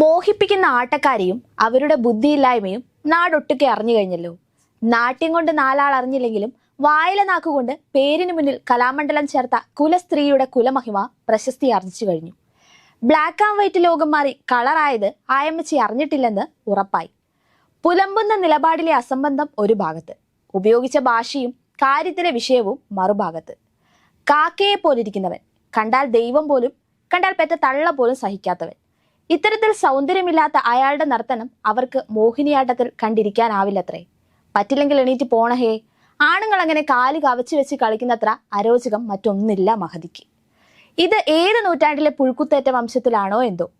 മോഹിപ്പിക്കുന്ന ആട്ടക്കാരെയും അവരുടെ ബുദ്ധിയില്ലായ്മയും നാടൊട്ടുക്കെ അറിഞ്ഞു കഴിഞ്ഞല്ലോ. നാട്യം കൊണ്ട് നാലാൾ അറിഞ്ഞില്ലെങ്കിലും വായില നാക്കുകൊണ്ട് പേരിന് മുന്നിൽ കലാമണ്ഡലം ചേർത്ത കുലസ്ത്രീയുടെ കുലമഹിമ പ്രശസ്തി ആർജിച്ചു കഴിഞ്ഞു. ബ്ലാക്ക് ആൻഡ് വൈറ്റ് ലോകം മാറി കളറായത് ആയമ്മച്ചി അറിഞ്ഞിട്ടില്ലെന്ന് ഉറപ്പായി. പുലമ്പുന്ന നിലപാടിലെ അസംബന്ധം ഒരു ഭാഗത്ത് ഉപയോഗിച്ച ഭാഷയും കാര്യത്തിലെ വിഷയവും മറുഭാഗത്ത്. കാക്കയെ പോലിരിക്കുന്നവൻ കണ്ടാൽ ദൈവം പോലും കണ്ടാൽ പെറ്റ തള്ള പോലും സഹിക്കാത്തവൻ. ഇത്തരത്തിൽ സൗന്ദര്യമില്ലാത്ത അയാളുടെ നർത്തനം അവർക്ക് മോഹിനിയാട്ടത്തിൽ കണ്ടിരിക്കാനാവില്ലത്രേ. പറ്റില്ലെങ്കിൽ എണീറ്റ് പോണഹേ ആണുങ്ങൾ അങ്ങനെ കാൽ കവച്ചു വെച്ച് കളിക്കുന്നത്ര അരോചകം മറ്റൊന്നില്ല മഹതിക്ക്. ഇത് ഏത് നൂറ്റാണ്ടിലെ പുഴുക്കുത്തേറ്റ വംശത്തിലാണോ എന്തോ.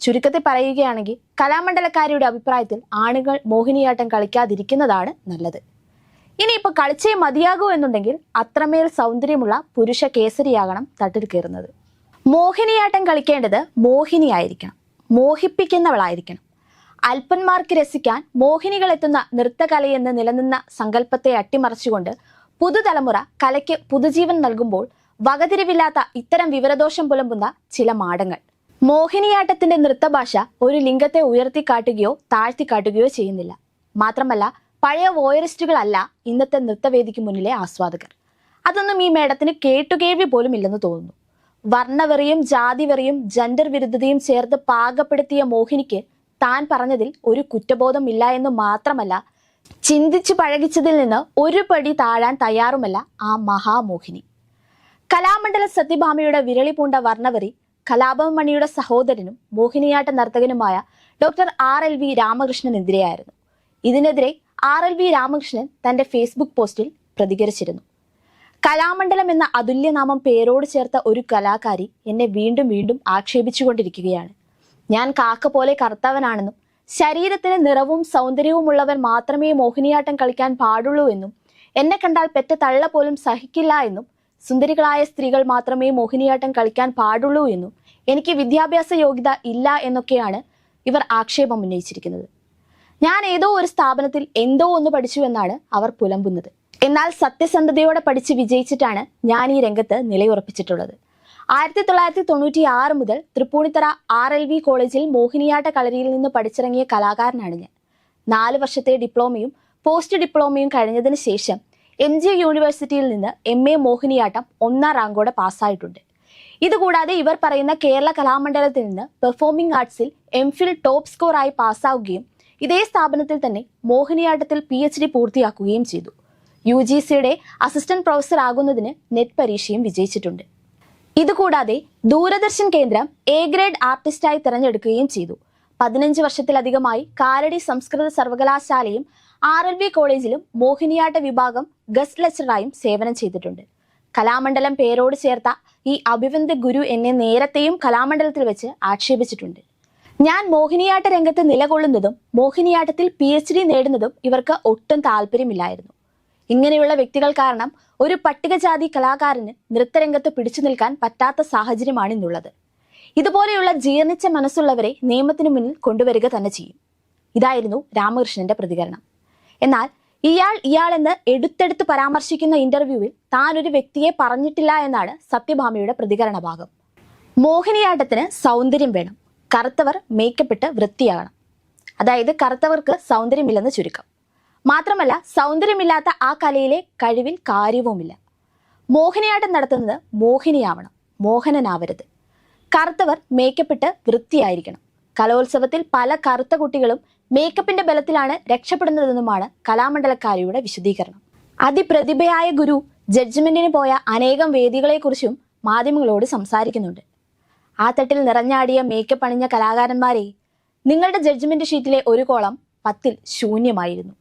ചുരുക്കത്തിൽ പറയുകയാണെങ്കിൽ കലാമണ്ഡലക്കാരിയുടെ അഭിപ്രായത്തിൽ ആണുങ്ങൾ മോഹിനിയാട്ടം കളിക്കാതിരിക്കുന്നതാണ് നല്ലത്. ഇനിയിപ്പോൾ കളിച്ചേ മതിയാകൂ എന്നുണ്ടെങ്കിൽ അത്രമേൽ സൗന്ദര്യമുള്ള പുരുഷ കേസരിയാകണം തട്ടിൽ കയറുന്നത്. മോഹിനിയാട്ടം കളിക്കേണ്ടത് മോഹിനിയായിരിക്കണം. മോഹിപ്പിക്കുന്നവളായിരിക്കണം. അല്പന്മാർക്ക് രസിക്കാൻ മോഹിനികൾ എത്തുന്ന നൃത്തകലയെന്ന് നിലനിന്ന സങ്കല്പത്തെ അട്ടിമറിച്ചുകൊണ്ട് പുതുതലമുറ കലയ്ക്ക് പുതുജീവൻ നൽകുമ്പോൾ വകതിരിവില്ലാത്ത ഇത്തരം വിവരദോഷം പുലമ്പുന്ന ചില മാടങ്ങൾ. മോഹിനിയാട്ടത്തിന്റെ നൃത്തഭാഷ ഒരു ലിംഗത്തെ ഉയർത്തിക്കാട്ടുകയോ താഴ്ത്തിക്കാട്ടുകയോ ചെയ്യുന്നില്ല. മാത്രമല്ല പഴയ വോയറിസ്റ്റുകളല്ല ഇന്നത്തെ നൃത്തവേദിക്ക് മുന്നിലെ ആസ്വാദകർ. അതൊന്നും ഈ മേടത്തിന് കേട്ടുകേവി പോലും ഇല്ലെന്ന് തോന്നുന്നു. വർണവെറിയും ജാതിവെറിയും ജെൻഡർ വിരുദ്ധതയും ചേർത്ത് പാകപ്പെടുത്തിയ മോഹിനിക്ക് താൻ പറഞ്ഞതിൽ ഒരു കുറ്റബോധം ഇല്ല എന്ന് മാത്രമല്ല ചിന്തിച്ച് പഴകിച്ചതിൽ നിന്ന് ഒരു പടി താഴാൻ തയ്യാറുമല്ല ആ മഹാമോഹിനി. കലാമണ്ഡല സത്യഭാമയുടെ വിരളി പൂണ്ട വർണവെറി കലാപമണിയുടെ സഹോദരനും മോഹിനിയാട്ട നർത്തകനുമായ ഡോക്ടർ ആർ എൽ വി രാമകൃഷ്ണനെതിരെയായിരുന്നു ഇതിനെതിരെ ആർ എൽ വി രാമകൃഷ്ണൻ തന്റെ ഫേസ്ബുക്ക് പോസ്റ്റിൽ പ്രതികരിച്ചിരുന്നു. കലാമണ്ഡലം എന്ന അതുല്യനാമം പേരോട് ചേർത്ത ഒരു കലാകാരി എന്നെ വീണ്ടും വീണ്ടും ആക്ഷേപിച്ചുകൊണ്ടിരിക്കുകയാണ്. ഞാൻ കാക്ക പോലെ കറുത്തവനാണെന്നും ശരീരത്തിന് നിറവും സൗന്ദര്യവുമുള്ളവൻ മാത്രമേ മോഹിനിയാട്ടം കളിക്കാൻ പാടുള്ളൂ എന്നും എന്നെ കണ്ടാൽ പെറ്റ തള്ള പോലും സഹിക്കില്ല എന്നും സുന്ദരികളായ സ്ത്രീകൾ മാത്രമേ മോഹിനിയാട്ടം കളിക്കാൻ പാടുള്ളൂ എന്നും എനിക്ക് വിദ്യാഭ്യാസ യോഗ്യത ഇല്ല എന്നൊക്കെയാണ് ഇവർ ആക്ഷേപം ഉന്നയിച്ചിരിക്കുന്നത്. ഞാൻ ഏതോ ഒരു സ്ഥാപനത്തിൽ എന്തോ ഒന്ന് പഠിച്ചു എന്നാണ് അവർ പുലമ്പുന്നത്. എന്നാൽ സത്യസന്ധതയോടെ പഠിച്ച് വിജയിച്ചിട്ടാണ് ഞാൻ ഈ രംഗത്ത് നിലയുറപ്പിച്ചിട്ടുള്ളത്. ആയിരത്തി തൊള്ളായിരത്തി തൊണ്ണൂറ്റി ആറ് മുതൽ തൃപ്പൂണിത്തറ ആർ എൽ വി കോളേജിൽ മോഹിനിയാട്ട കളരിയിൽ നിന്ന് പഠിച്ചിറങ്ങിയ കലാകാരനാണ് ഞാൻ. നാല് വർഷത്തെ ഡിപ്ലോമയും പോസ്റ്റ് ഡിപ്ലോമയും കഴിഞ്ഞതിന് ശേഷം എം ജി യൂണിവേഴ്സിറ്റിയിൽ നിന്ന് എം എ മോഹിനിയാട്ടം ഒന്നാം റാങ്കോടെ പാസ്സായിട്ടുണ്ട്. ഇതുകൂടാതെ ഇവർ പറയുന്ന കേരള കലാമണ്ഡലത്തിൽ നിന്ന് പെർഫോമിംഗ് ആർട്സിൽ എം ഫിൽ ടോപ്പ് സ്കോറായി പാസ്സാവുകയും ഇതേ സ്ഥാപനത്തിൽ തന്നെ മോഹിനിയാട്ടത്തിൽ പി എച്ച് ഡി പൂർത്തിയാക്കുകയും ചെയ്തു. യു ജി സിയുടെ അസിസ്റ്റന്റ് പ്രൊഫസർ ആകുന്നതിന് നെറ്റ് പരീക്ഷയും വിജയിച്ചിട്ടുണ്ട്. ഇതുകൂടാതെ ദൂരദർശൻ കേന്ദ്രം എ ഗ്രേഡ് ആർട്ടിസ്റ്റായി തിരഞ്ഞെടുക്കുകയും ചെയ്തു. പതിനഞ്ച് വർഷത്തിലധികമായി കാലടി സംസ്കൃത സർവകലാശാലയും ആർ എൽ വി കോളേജിലും മോഹിനിയാട്ട വിഭാഗം ഗസ്റ്റ് ലെക്ചറായും സേവനം ചെയ്തിട്ടുണ്ട്. കലാമണ്ഡലം പേരോട് ചേർത്ത ഈ അഭിവന്ദ ഗുരു എന്നെ നേരത്തെയും കലാമണ്ഡലത്തിൽ വെച്ച് ആക്ഷേപിച്ചിട്ടുണ്ട്. ഞാൻ മോഹിനിയാട്ട രംഗത്ത് നിലകൊള്ളുന്നതും മോഹിനിയാട്ടത്തിൽ പി എച്ച് ഡി നേടുന്നതും ഇവർക്ക് ഒട്ടും താല്പര്യമില്ലായിരുന്നു. ഇങ്ങനെയുള്ള വ്യക്തികൾ കാരണം ഒരു പട്ടികജാതി കലാകാരന് നൃത്തരംഗത്ത് പിടിച്ചു നിൽക്കാൻ പറ്റാത്ത സാഹചര്യമാണ് ഇന്നുള്ളത് ഇതുപോലെയുള്ള ജീർണിച്ച മനസ്സുള്ളവരെ നിയമത്തിനു മുന്നിൽ കൊണ്ടുവരിക തന്നെ ചെയ്യും. ഇതായിരുന്നു രാമകൃഷ്ണന്റെ പ്രതികരണം. എന്നാൽ ഇയാൾ ഇയാളെന്ന് എടുത്തെടുത്ത് പരാമർശിക്കുന്ന ഇന്റർവ്യൂവിൽ താൻ ഒരു വ്യക്തിയെ പറഞ്ഞിട്ടില്ല എന്നാണ് സത്യഭാമയുടെ പ്രതികരണ ഭാഗം മോഹിനിയാട്ടത്തിന് സൗന്ദര്യം വേണം. കറുത്തവർ മേക്കപ്പെട്ട് വൃത്തിയാകണം. അതായത് കറുത്തവർക്ക് സൗന്ദര്യമില്ലെന്ന് ചുരുക്കം. മാത്രമല്ല സൗന്ദര്യമില്ലാത്ത ആ കലയിലെ കഴിവിൽ കാര്യവുമില്ല. മോഹിനിയാട്ടം നടത്തുന്നത് മോഹിനിയാവണം മോഹനനാവരുത്. കറുത്തവർ മേക്കപ്പിട്ട് വൃത്തിയായിരിക്കണം. കലോത്സവത്തിൽ പല കറുത്ത കുട്ടികളും മേക്കപ്പിന്റെ ബലത്തിലാണ് രക്ഷപ്പെടുന്നതെന്നുമാണ് കലാമണ്ഡലക്കാരിയുടെ വിശദീകരണം. അതിപ്രതിഭയായ ഗുരു ജഡ്ജ്മെന്റിന് പോയ അനേകം വേദികളെക്കുറിച്ചും മാധ്യമങ്ങളോട് സംസാരിക്കുന്നുണ്ട്. ആ തട്ടിൽ നിറഞ്ഞാടിയ മേക്കപ്പ് അണിഞ്ഞ കലാകാരന്മാരെ നിങ്ങളുടെ ജഡ്ജ്മെന്റ് ഷീറ്റിലെ ഒരു കോളം പത്തിൽ ശൂന്യമായിരുന്നു.